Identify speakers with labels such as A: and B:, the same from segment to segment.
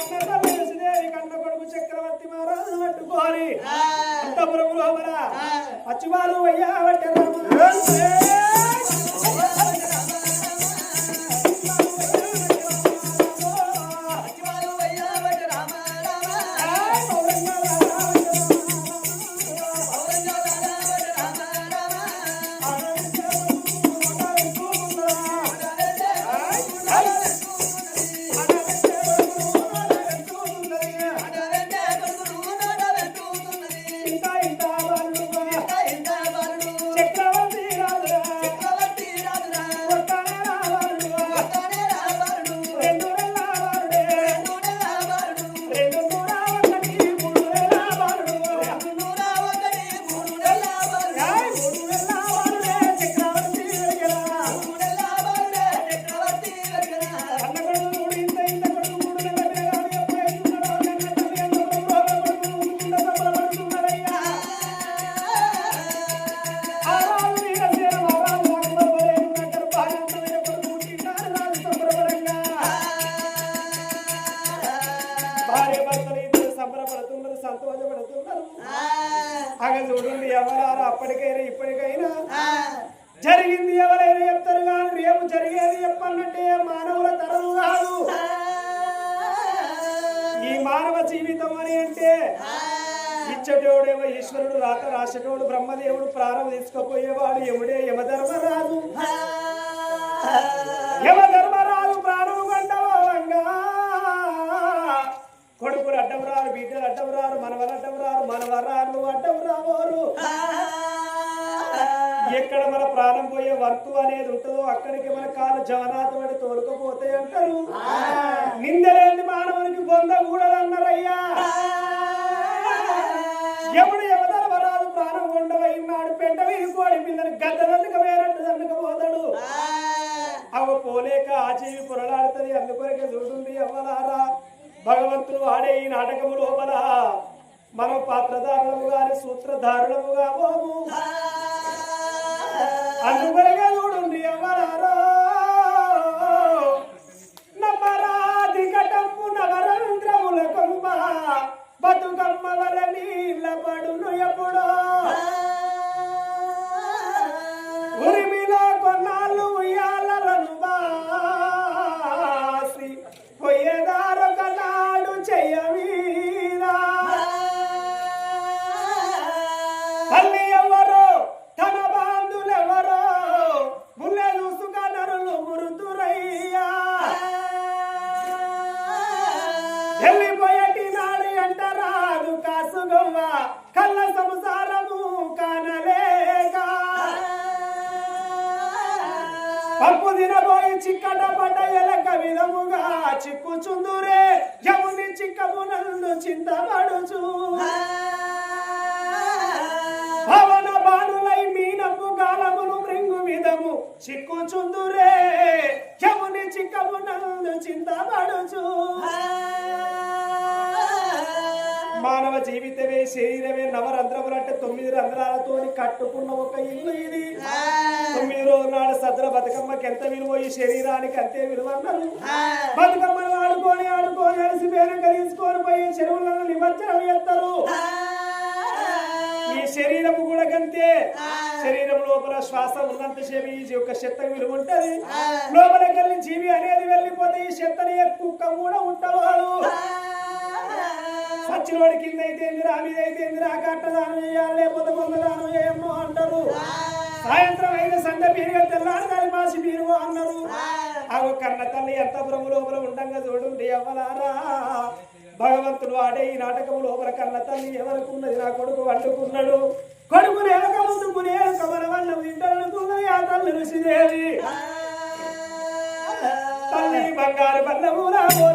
A: కన్న కొడుకు చక్రవర్తి మహారాజు పట్టుకోని అంతపురం లోపల అచ్చువారు అయ్యా జీవితం అని అంటే ఇచ్చటోడేమో ఈశ్వరుడు రాత రాసేటోడు బ్రహ్మదేవుడు ప్రాణం తీసుకుపోయేవాడు యముడే యమధర్మరాజు. యమధర్మరాజు ప్రాణం కొండవంగా కొడుకులు అడ్డం రారు బిడ్డలు అడ్డం రారు మనవలు అడ్డం రారు మనవరాళ్ళు అడ్డం రావోరు. ఎక్కడ మన ప్రాణం పోయే వర్తు అనేది ఉంటుందో అక్కడికి మన కాలు జవనాథ పడి తోలుకపోతాయి అంటారు. నిందలేని మానవునికి ఎప్పుడు యమధర్మరాజు ప్రాణం కొండవైనాడు పెంట వీరుకోడి పిల్లని గద్దనందుక వేరంటు దండకపోతాడు అవ పోలేక ఆచేవి పొరలాడుతుంది అందుకొరకే చూడుండి అవ్వలారా. భగవంతుడు ఆడే ఈ నాటకము లోపల. మనం పాత్రధారులము గాని సూత్రధారులముగా పోము అందుకొరకే చూడుండి అవ్వలారా. చిక్కుచుందురే యముని చిక్కమునందు చింతపడుచు పవన బాణులై మీనపు గాలమును మృంగు విధము చిక్కుచుందురే యముని చిక్కమునందు చింతపడుచు మానవ జీవితమే శరీరమే నవరంధ్రములంటే తొమ్మిది రంధ్రాలతో కట్టుకున్న ఒక ఇల్లు బతుకమ్మకి ఎంత విలువ ఈ శరీరానికి అంతే విలువ అన్నారు బతుకమ్మను ఆడుకొని ఆడుకొని అలసిపోయిన తీసుకొని పోయి చెరువులను నిమజ్జనం చేస్తారు. ఈ శరీరము కూడా కంతే శరీరం లోపల శ్వాస ఉన్నంతసేపు ఈ యొక్క చెత్త విలువ ఉంటది. లోపలికి వెళ్ళి జీవి అనేది వెళ్ళిపోతే ఈ చెత్తని కుక్క కూడా ఉంటవాడు సచ్చినోడి కింద అయితే ఎందురా మీద అయితే ఎందురా కట్ట దానం చేయాలి లేకపోతే కొంత దానం చేయము అంటారు. సాయంత్రం అయిన సండ పీరుగా తెల్లారదాని మాసి పీరు అన్నారు. అవు కన్న తల్లి ఎంత బ్రహ్మ లోపల ఉండంగా చూడండి ఎవరారా భగవంతుడు ఆడే ఈ నాటకము లోపల కన్న తల్లి ఎవరికి ఉన్నది? నా కొడుకు వండుకున్నాడు. కొడుకుని ఎలక ముందుకుని ఎలక మన వల్ల వింటనుకున్నది ఆ తల్లి ఋషిదేవి. తల్లి బంగారు బల్లము రాబో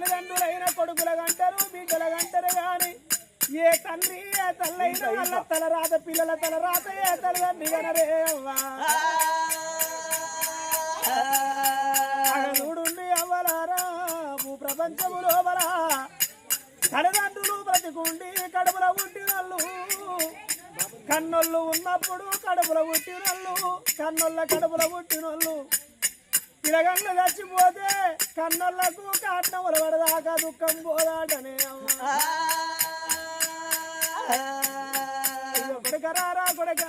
A: తల్లిదండ్రులైన కొడుకుల గంటరు బిడ్డల గంటరు గాని ఏ తండ్రి ఏ తల్లైన వాళ్ళ తల రాత పిల్లల తల రాత ఏ తల్లిదండ్రి గనరే అవ్వా. చూడుండి అవ్వలారా భూ ప్రపంచము లోపల తల్లిదండ్రులు బ్రతికుండి కడుపుల పుట్టినళ్ళు కన్నొళ్ళు ఉన్నప్పుడు కడుపుల పుట్టినళ్ళు కన్నొళ్ళ కడుపుల పుట్టినోళ్ళు పిలగన్లు చచ్చిపోతే కన్నోళ్ళకు కాటములు పడదాకా దుఃఖం పోదాటనే కొడుకరారా కొడుక